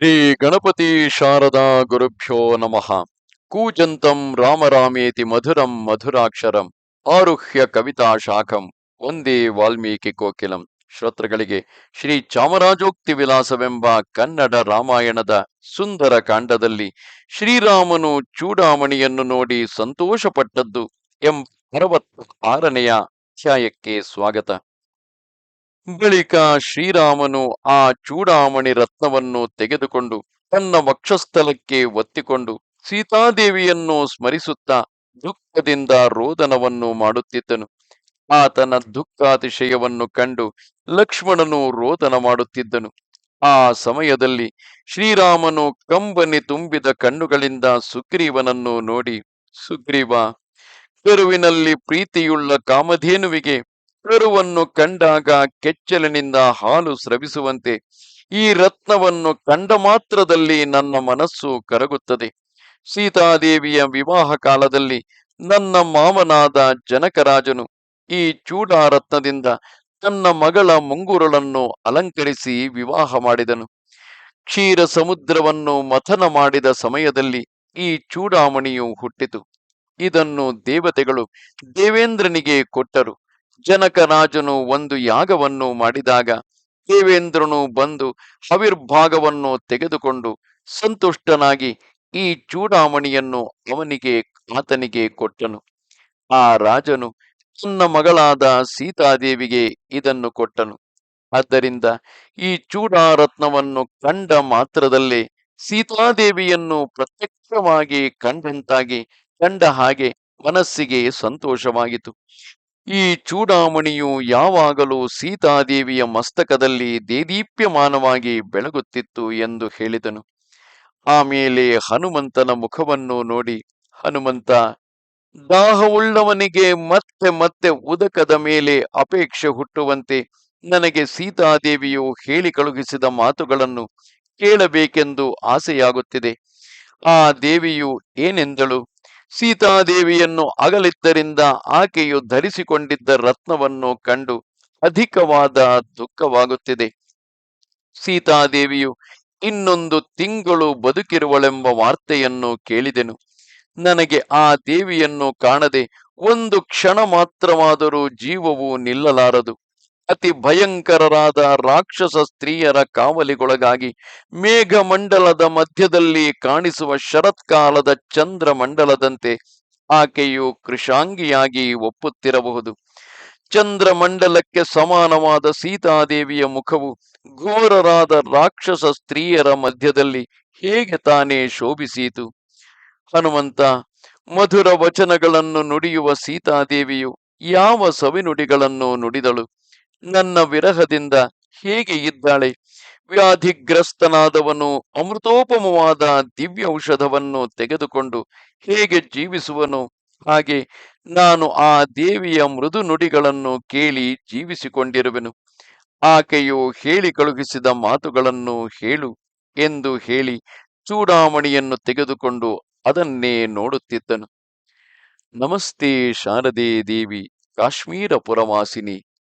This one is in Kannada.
ಶ್ರೀ ಗಣಪತಿ ಶಾರದಾ ಗುರುಭ್ಯೋ ನಮಃ. ಕೂಜಂತಂ ರಾಮರಾಮೇತಿ ಮಧುರಂ ಮಧುರಾಕ್ಷರಂ. ಆರುಹ್ಯ ಕವಿತಾ ಶಾಖಂ. ಒಂದೇ ವಾಲ್ಮೀಕಿ ಕೋಕಿಲಂ. ಶ್ರೋತೃಗಳಿಗೆ ಶ್ರೀ ಚಾಮರಾಜೋಕ್ತಿ ವಿಲಾಸವೆಂಬ ಕನ್ನಡ ರಾಮಾಯಣದ ಸುಂದರ ಕಾಂಡದಲ್ಲಿ ಶ್ರೀರಾಮನು ಚೂಡಾಮಣಿಯನ್ನು ನೋಡಿ ಸಂತೋಷಪಟ್ಟದ್ದು ಎಂ ಅರವತ್ತ ಆರನೆಯ ಅಧ್ಯಾಯಕ್ಕೆ ಸ್ವಾಗತ. ಬಳಿಕ ಶ್ರೀರಾಮನು ಆ ಚೂಡಾಮಣಿ ರತ್ನವನ್ನು ತೆಗೆದುಕೊಂಡು ತನ್ನ ವಕ್ಷಸ್ಥಲಕ್ಕೆ ಒತ್ತಿಕೊಂಡು ಸೀತಾದೇವಿಯನ್ನು ಸ್ಮರಿಸುತ್ತಾ ದುಃಖದಿಂದ ರೋದನವನ್ನು ಮಾಡುತ್ತಿದ್ದನು. ಆತನ ದುಃಖಾತಿಶಯವನ್ನು ಕಂಡು ಲಕ್ಷ್ಮಣನು ರೋದನ ಮಾಡುತ್ತಿದ್ದನು. ಆ ಸಮಯದಲ್ಲಿ ಶ್ರೀರಾಮನು ಕಂಬನಿ ತುಂಬಿದ ಕಣ್ಣುಗಳಿಂದ ಸುಗ್ರೀವನನ್ನು ನೋಡಿ, ಸುಗ್ರೀವ, ಕರುವಿನಲ್ಲಿ ಪ್ರೀತಿಯುಳ್ಳ ಕಾಮಧೇನುವಿಗೆ ಕರುವನ್ನು ಕಂಡಾಗ ಕೆಚ್ಚಲಿನಿಂದ ಹಾಲು ಸ್ರವಿಸುವಂತೆ ಈ ರತ್ನವನ್ನು ಕಂಡ ಮಾತ್ರದಲ್ಲಿ ನನ್ನ ಮನಸ್ಸು ಕರಗುತ್ತದೆ. ಸೀತಾದೇವಿಯ ವಿವಾಹ ಕಾಲದಲ್ಲಿ ನನ್ನ ಮಾವನಾದ ಜನಕರಾಜನು ಈ ಚೂಡಾರತ್ನದಿಂದ ತನ್ನ ಮಗಳ ಮುಂಗುರುಳನ್ನು ಅಲಂಕರಿಸಿ ವಿವಾಹ ಮಾಡಿದನು. ಕ್ಷೀರ ಸಮುದ್ರವನ್ನು ಮಥನ ಮಾಡಿದ ಸಮಯದಲ್ಲಿ ಈ ಚೂಡಾಮಣಿಯು ಹುಟ್ಟಿತು. ಇದನ್ನು ದೇವತೆಗಳು ದೇವೇಂದ್ರನಿಗೆ ಕೊಟ್ಟರು. ಜನಕರಾಜನು ಒಂದು ಯಾಗವನ್ನು ಮಾಡಿದಾಗ ದೇವೇಂದ್ರನು ಬಂದು ಹವಿರ್ಭಾಗವನ್ನು ತೆಗೆದುಕೊಂಡು ಸಂತುಷ್ಟನಾಗಿ ಈ ಚೂಡಾಮಣಿಯನ್ನು ಅವನಿಗೆ, ಆತನಿಗೆ ಕೊಟ್ಟನು. ಆ ರಾಜನು ತನ್ನ ಮಗಳಾದ ಸೀತಾದೇವಿಗೆ ಇದನ್ನು ಕೊಟ್ಟನು. ಆದ್ದರಿಂದ ಈ ಚೂಡಾರತ್ನವನ್ನು ಕಂಡ ಮಾತ್ರದಲ್ಲೇ ಸೀತಾದೇವಿಯನ್ನು ಪ್ರತ್ಯಕ್ಷವಾಗಿ ಕಂಡಂತಾಗಿ ಕಂಡ ಹಾಗೆ ಮನಸ್ಸಿಗೆ ಸಂತೋಷವಾಯಿತು ಈ ಚೂಡಾಮಣಿಯು ಯಾವಾಗಲೂ ಸೀತಾದೇವಿಯ ಮಸ್ತಕದಲ್ಲಿ ದೇದೀಪ್ಯಮಾನವಾಗಿ ಬೆಳಗುತ್ತಿತ್ತು ಎಂದು ಹೇಳಿದನು. ಆಮೇಲೆ ಹನುಮಂತನ ಮುಖವನ್ನು ನೋಡಿ, ಹನುಮಂತ, ದಾಹವುಳ್ಳವನಿಗೆ ಮತ್ತೆ ಮತ್ತೆ ಉದಕದ ಮೇಲೆ ಅಪೇಕ್ಷೆ ಹುಟ್ಟುವಂತೆ ನನಗೆ ಸೀತಾದೇವಿಯು ಹೇಳಿ ಕಳುಹಿಸಿದ ಮಾತುಗಳನ್ನು ಕೇಳಬೇಕೆಂದು ಆಸೆಯಾಗುತ್ತಿದೆ. ಆ ದೇವಿಯು ಏನೆಂದಳು? ಸೀತಾದೇವಿಯನ್ನು ಅಗಲಿದ್ದರಿಂದ ಆಕೆಯು ಧರಿಸಿಕೊಂಡಿದ್ದ ರತ್ನವನ್ನು ಕಂಡು ಅಧಿಕವಾದ ದುಃಖವಾಗುತ್ತಿದೆ. ಸೀತಾದೇವಿಯು ಇನ್ನೊಂದು ತಿಂಗಳು ಬದುಕಿರುವಳೆಂಬ ವಾರ್ತೆಯನ್ನು ಕೇಳಿದೆನು. ನನಗೆ ಆ ದೇವಿಯನ್ನು ಕಾಣದೆ ಒಂದು ಕ್ಷಣ ಮಾತ್ರವಾದರೂ ಜೀವವು ನಿಲ್ಲಲಾರದು. ಅತಿ ಭಯಂಕರರಾದ ರಾಕ್ಷಸ ಸ್ತ್ರೀಯರ ಕಾವಲಿಗೊಳಗಾಗಿ ಮೇಘಮಂಡಲದ ಮಧ್ಯದಲ್ಲಿ ಕಾಣಿಸುವ ಶರತ್ಕಾಲದ ಚಂದ್ರಮಂಡಲದಂತೆ ಆಕೆಯು ಕೃಷಾಂಗಿಯಾಗಿ ಒಪ್ಪುತ್ತಿರಬಹುದು. ಚಂದ್ರಮಂಡಲಕ್ಕೆ ಸಮಾನವಾದ ಸೀತಾದೇವಿಯ ಮುಖವು ಘೋರರಾದ ರಾಕ್ಷಸ ಸ್ತ್ರೀಯರ ಮಧ್ಯದಲ್ಲಿ ಹೇಗೆ ತಾನೇ ಶೋಭಿಸಿತು? ಹನುಮಂತ, ಮಧುರ ವಚನಗಳನ್ನು ನುಡಿಯುವ ಸೀತಾದೇವಿಯು ಯಾವ ಸವಿನುಡಿಗಳನ್ನು ನುಡಿದಳು? ನನ್ನ ವಿರಹದಿಂದ ಹೇಗೆ ಇದ್ದಾಳೆ? ವ್ಯಾಧಿಗ್ರಸ್ತನಾದವನು ಅಮೃತೋಪಮವಾದ ದಿವ್ಯ ಔಷಧವನ್ನು ತೆಗೆದುಕೊಂಡು ಹೇಗೆ ಜೀವಿಸುವನು? ಹಾಗೆ ನಾನು ಆ ದೇವಿಯ ಮೃದು ನುಡಿಗಳನ್ನು ಕೇಳಿ ಜೀವಿಸಿಕೊಂಡಿರುವೆನು. ಆಕೆಯು ಹೇಳಿ ಕಳುಹಿಸಿದ ಮಾತುಗಳನ್ನು ಹೇಳು ಎಂದು ಹೇಳಿ ಚೂಡಾಮಣಿಯನ್ನು ತೆಗೆದುಕೊಂಡು ಅದನ್ನೇ ನೋಡುತ್ತಿದ್ದನು. ನಮಸ್ತೆ ಶಾರದೆ ದೇವಿ, ಕಾಶ್ಮೀರ ಪುರವಾಸಿನಿ.